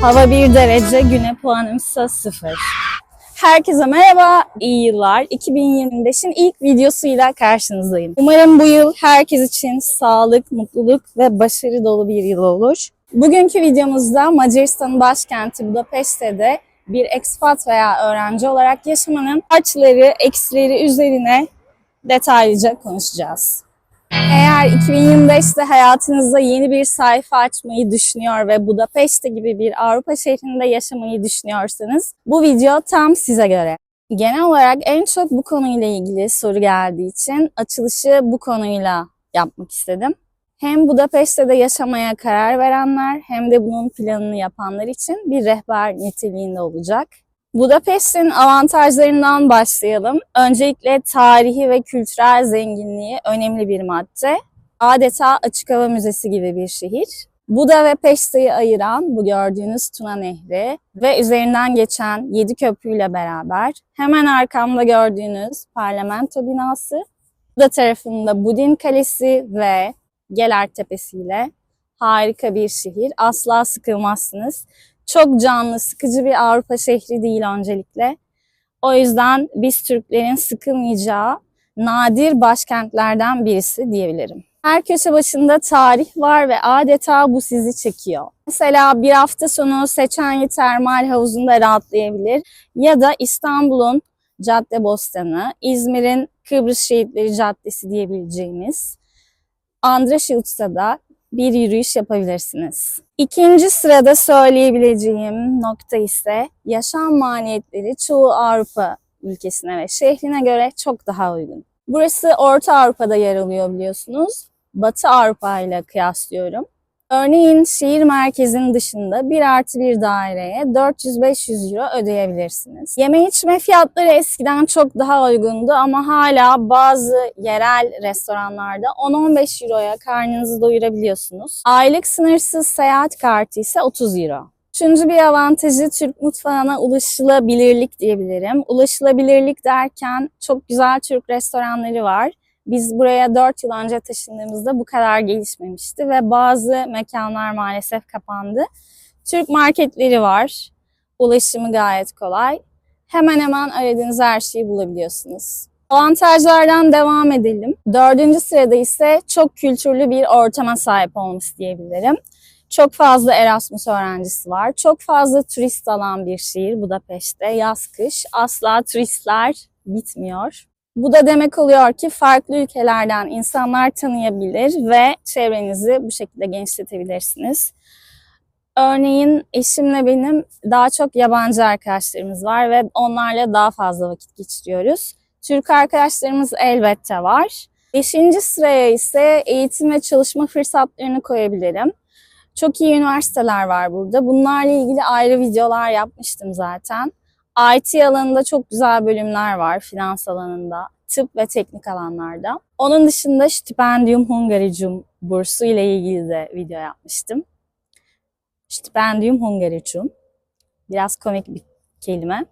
Hava 1 derece, güne puanımsa 0. Herkese merhaba, iyi yıllar. 2025'in ilk videosuyla karşınızdayım. Umarım bu yıl herkes için sağlık, mutluluk ve başarı dolu bir yıl olur. Bugünkü videomuzda Macaristan'ın başkenti Budapeşte'de bir expat veya öğrenci olarak yaşamanın artıları, eksileri üzerine detaylıca konuşacağız. Eğer 2025'te hayatınızda yeni bir sayfa açmayı düşünüyor ve Budapeşte gibi bir Avrupa şehrinde yaşamayı düşünüyorsanız bu video tam size göre. Genel olarak en çok bu konuyla ilgili soru geldiği için açılışı bu konuyla yapmak istedim. Hem Budapeşte'de yaşamaya karar verenler hem de bunun planını yapanlar için bir rehber niteliğinde olacak. Budapeşte'nin avantajlarından başlayalım. Öncelikle tarihi ve kültürel zenginliği önemli bir madde. Adeta açık hava müzesi gibi bir şehir. Buda ve Peşte'yi ayıran bu gördüğünüz Tuna Nehri ve üzerinden geçen yedi köprüyle beraber hemen arkamda gördüğünüz parlamento binası, Buda tarafında Budin Kalesi ve Gelert Tepesi ile harika bir şehir. Asla sıkılmazsınız çok canlı, sıkıcı bir Avrupa şehri değil öncelikle. O yüzden biz Türklerin sıkılmayacağı nadir başkentlerden birisi diyebilirim. Her köşe başında tarih var ve adeta bu sizi çekiyor. Mesela bir hafta sonu Seçenyi Termal Havuzu'nda rahatlayabilir ya da İstanbul'un Caddebostanı, İzmir'in Kıbrıs Şehitleri Caddesi diyebileceğimiz Andraşilt'ta da bir yürüyüş yapabilirsiniz. İkinci sırada söyleyebileceğim nokta ise yaşam maliyetleri çoğu Avrupa ülkesine ve şehrine göre çok daha uygun. Burası Orta Avrupa'da yer alıyor biliyorsunuz. Batı Avrupa ile kıyaslıyorum. Örneğin şehir merkezinin dışında bir artı bir daireye 400-500 euro ödeyebilirsiniz. Yeme içme fiyatları eskiden çok daha uygundu ama hala bazı yerel restoranlarda 10-15 euroya karnınızı doyurabiliyorsunuz. Aylık sınırsız seyahat kartı ise 30 euro. Üçüncü bir avantajı Türk mutfağına ulaşılabilirlik diyebilirim. Ulaşılabilirlik derken çok güzel Türk restoranları var. Biz buraya 4 yıl önce taşındığımızda bu kadar gelişmemişti ve bazı mekanlar maalesef kapandı. Türk marketleri var. Ulaşımı gayet kolay. Hemen hemen aradığınız her şeyi bulabiliyorsunuz. Avantajlardan devam edelim. Dördüncü sırada ise çok kültürlü bir ortama sahip olması diyebilirim. Çok fazla Erasmus öğrencisi var. Çok fazla turist alan bir şehir Budapeşte. Yaz kış asla turistler bitmiyor. Bu da demek oluyor ki farklı ülkelerden insanlar tanıyabilir ve çevrenizi bu şekilde genişletebilirsiniz. Örneğin eşimle benim daha çok yabancı arkadaşlarımız var ve onlarla daha fazla vakit geçiriyoruz. Türk arkadaşlarımız elbette var. Beşinci sıraya ise eğitim ve çalışma fırsatlarını koyabilirim. Çok iyi üniversiteler var burada. Bunlarla ilgili ayrı videolar yapmıştım zaten. IT alanında çok güzel bölümler var, finans alanında, tıp ve teknik alanlarda. Onun dışında Stipendium Hungaricum bursu ile ilgili de video yapmıştım. Stipendium Hungaricum. Biraz komik bir kelime.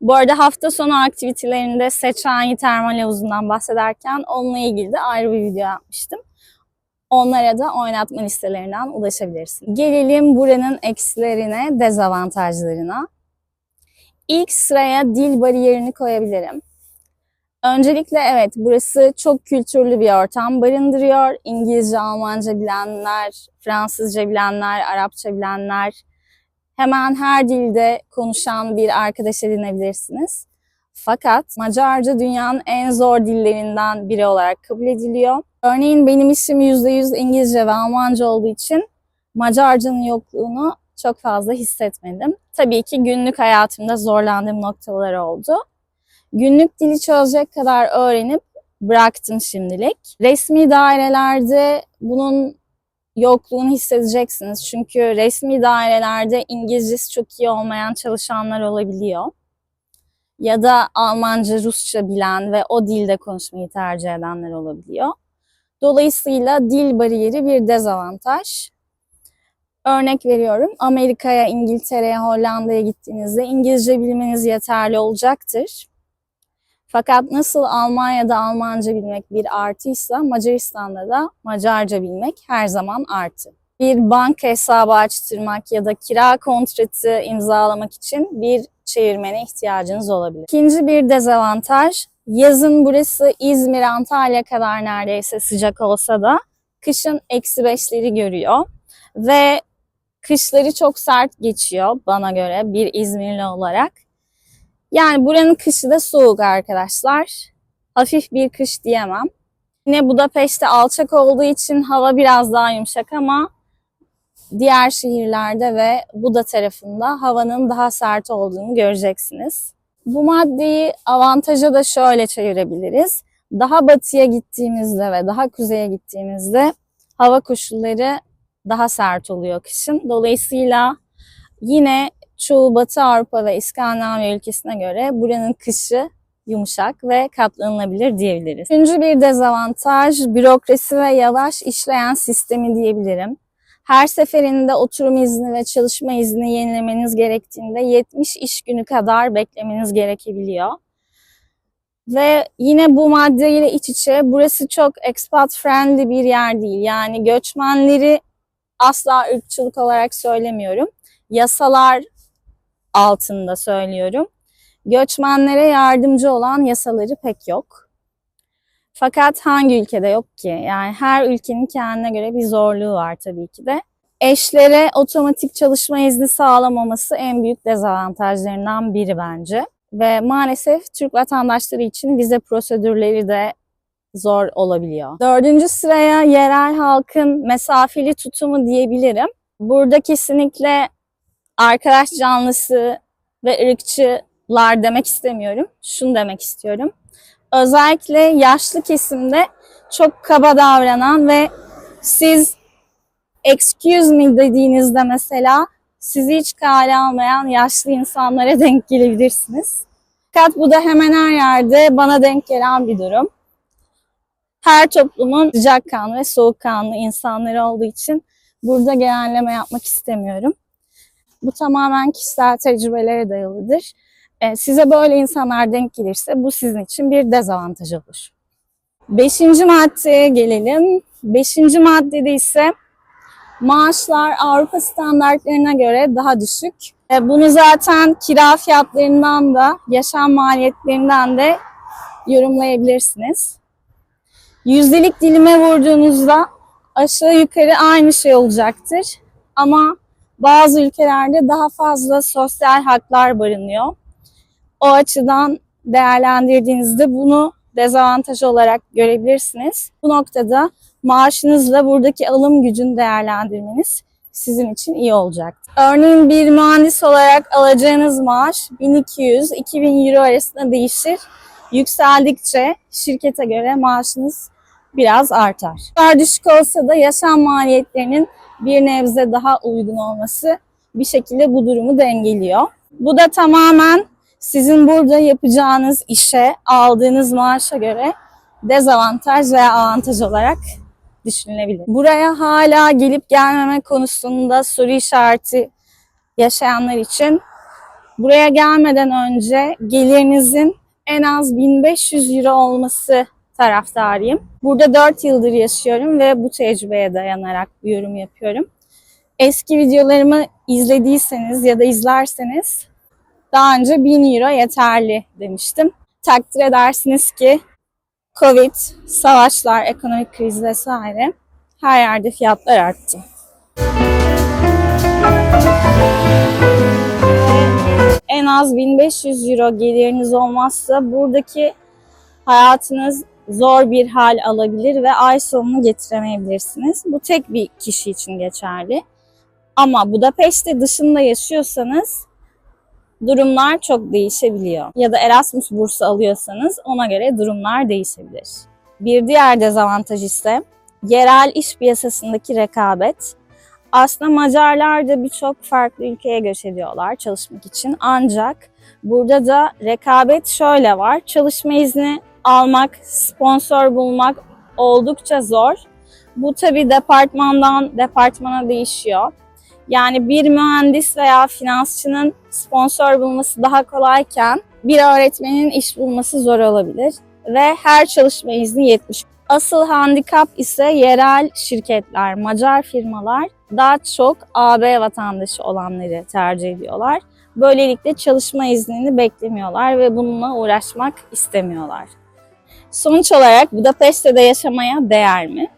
Bu arada hafta sonu aktivitelerinde Seçenyi Termal Havuzu'ndan bahsederken onunla ilgili de ayrı bir video yapmıştım. Onlara da oynatma listelerinden ulaşabilirsin. Gelelim buranın eksilerine, dezavantajlarına. İlk sıraya dil bariyerini koyabilirim. Öncelikle evet burası çok kültürlü bir ortam barındırıyor. İngilizce, Almanca bilenler, Fransızca bilenler, Arapça bilenler, hemen her dilde konuşan bir arkadaş edinebilirsiniz. Fakat Macarca dünyanın en zor dillerinden biri olarak kabul ediliyor. Örneğin benim işim %100 İngilizce ve Almanca olduğu için Macarcanın yokluğunu çok fazla hissetmedim. Tabii ki günlük hayatımda zorlandığım noktalar oldu. Günlük dili çözecek kadar öğrenip bıraktım şimdilik. Resmi dairelerde bunun yokluğunu hissedeceksiniz. Çünkü resmi dairelerde İngilizcesi çok iyi olmayan çalışanlar olabiliyor. Ya da Almanca, Rusça bilen ve o dilde konuşmayı tercih edenler olabiliyor. Dolayısıyla dil bariyeri bir dezavantaj. Örnek veriyorum. Amerika'ya, İngiltere'ye, Hollanda'ya gittiğinizde İngilizce bilmeniz yeterli olacaktır. Fakat nasıl Almanya'da Almanca bilmek bir artıysa Macaristan'da da Macarca bilmek her zaman artı. bir banka hesabı açtırmak ya da kira kontratı imzalamak için bir çevirmene ihtiyacınız olabilir. İkinci bir dezavantaj, yazın burası İzmir, Antalya kadar neredeyse sıcak olsa da kışın eksi beşleri görüyor ve kışları çok sert geçiyor bana göre bir İzmirli olarak. Yani buranın kışı da soğuk arkadaşlar. Hafif bir kış diyemem. Yine Budapeşte alçak olduğu için hava biraz daha yumuşak ama diğer şehirlerde ve Buda tarafında havanın daha sert olduğunu göreceksiniz. Bu maddeyi avantaja da şöyle çevirebiliriz. Daha batıya gittiğimizde ve daha kuzeye gittiğimizde hava koşulları daha sert oluyor kışın. Dolayısıyla yine çoğu Batı Avrupa ve İskandinavya ülkesine göre buranın kışı yumuşak ve katlanılabilir diyebiliriz. Üçüncü bir dezavantaj bürokrasi ve yavaş işleyen sistemi diyebilirim. Her seferinde oturum izni ve çalışma izni yenilemeniz gerektiğinde 70 iş günü kadar beklemeniz gerekebiliyor. Ve yine bu maddeyle iç içe burası çok expat friendly bir yer değil. Yani göçmenleri asla ırkçılık olarak söylemiyorum. Yasalar altında söylüyorum. Göçmenlere yardımcı olan yasaları pek yok. Fakat hangi ülkede yok ki? Yani her ülkenin kendine göre bir zorluğu var tabii ki de. Eşlere otomatik çalışma izni sağlamaması en büyük dezavantajlarından biri bence. Ve maalesef Türk vatandaşları için vize prosedürleri de zor olabiliyor. Dördüncü sıraya yerel halkın mesafeli tutumu diyebilirim. Burada kesinlikle arkadaş canlısı ve ırkçılar demek istemiyorum. Şunu demek istiyorum. Özellikle yaşlı kesimde çok kaba davranan ve siz excuse me dediğinizde mesela sizi hiç kale almayan yaşlı insanlara denk gelebilirsiniz. Fakat bu da hemen her yerde bana denk gelen bir durum. Her toplumun sıcakkanlı ve soğukkanlı insanları olduğu için burada genelleme yapmak istemiyorum. Bu tamamen kişisel tecrübelere dayalıdır. Ee, size böyle insanlar denk gelirse bu sizin için bir dezavantaj olur. Beşinci maddeye gelelim. Beşinci maddede ise maaşlar Avrupa standartlarına göre daha düşük. E, Bunu zaten kira fiyatlarından da, yaşam maliyetlerinden de yorumlayabilirsiniz. Yüzdelik dilime vurduğunuzda aşağı yukarı aynı şey olacaktır. Ama bazı ülkelerde daha fazla sosyal haklar barınıyor. O açıdan değerlendirdiğinizde bunu dezavantaj olarak görebilirsiniz. Bu noktada maaşınızla buradaki alım gücünü değerlendirmeniz sizin için iyi olacak. Örneğin bir mühendis olarak alacağınız maaş 1200-2000 euro arasında değişir. Yükseldikçe şirkete göre maaşınız biraz artar. Daha düşük olsa da yaşam maliyetlerinin bir nebze daha uygun olması bir şekilde bu durumu dengeliyor. Bu da tamamen sizin burada yapacağınız işe aldığınız maaşa göre dezavantaj veya avantaj olarak düşünülebilir. Buraya hala gelip gelmeme konusunda soru işareti yaşayanlar için buraya gelmeden önce gelirinizin en az 1500 euro olması taraftarıyım. Burada 4 yıldır yaşıyorum ve bu tecrübeye dayanarak bu yorum yapıyorum. Eski videolarımı izlediyseniz ya da izlerseniz daha önce 1000 euro yeterli demiştim. Takdir edersiniz ki Covid, savaşlar, ekonomik kriz vesaire her yerde fiyatlar arttı. En az 1500 euro geliriniz olmazsa buradaki hayatınız zor bir hal alabilir ve ay sonunu getiremeyebilirsiniz. Bu tek bir kişi için geçerli. Ama Budapeşte dışında yaşıyorsanız durumlar çok değişebiliyor. Ya da Erasmus bursu alıyorsanız ona göre durumlar değişebilir. Bir diğer dezavantaj ise yerel iş piyasasındaki rekabet. Aslında Macarlar da birçok farklı ülkeye göç ediyorlar çalışmak için. Ancak burada da rekabet şöyle var. Çalışma izni almak, sponsor bulmak oldukça zor. Bu tabi departmandan departmana değişiyor. Yani bir mühendis veya finansçının sponsor bulması daha kolayken bir öğretmenin iş bulması zor olabilir ve her çalışma izni 70. Asıl handikap ise yerel şirketler, Macar firmalar daha çok AB vatandaşı olanları tercih ediyorlar. Böylelikle çalışma iznini beklemiyorlar ve bununla uğraşmak istemiyorlar. Sonuç olarak Budapeşte'de yaşamaya değer mi?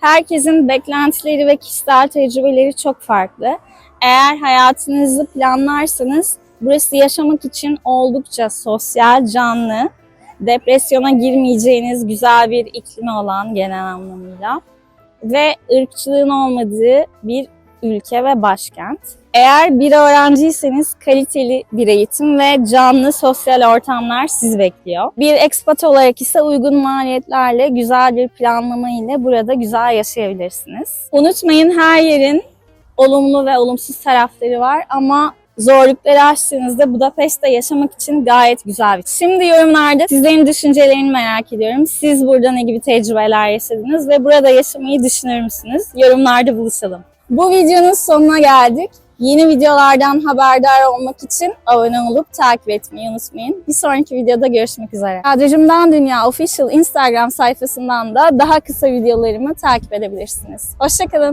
Herkesin beklentileri ve kişisel tecrübeleri çok farklı. Eğer hayatınızı planlarsanız burası yaşamak için oldukça sosyal, canlı, depresyona girmeyeceğiniz güzel bir iklimi olan genel anlamıyla ve ırkçılığın olmadığı bir ülke ve başkent. Eğer bir öğrenciyseniz kaliteli bir eğitim ve canlı sosyal ortamlar sizi bekliyor. Bir expat olarak ise uygun maliyetlerle güzel bir planlama ile burada güzel yaşayabilirsiniz. Unutmayın her yerin olumlu ve olumsuz tarafları var ama zorlukları aştığınızda Budapeşte yaşamak için gayet güzel bir Şimdi yorumlarda sizlerin düşüncelerini merak ediyorum. Siz burada ne gibi tecrübeler yaşadınız ve burada yaşamayı düşünür müsünüz? Yorumlarda buluşalım. Bu videonun sonuna geldik. Yeni videolardan haberdar olmak için abone olup takip etmeyi unutmayın. Bir sonraki videoda görüşmek üzere. Adrecimden Dünya Official Instagram sayfasından da daha kısa videolarımı takip edebilirsiniz. Hoşçakalın.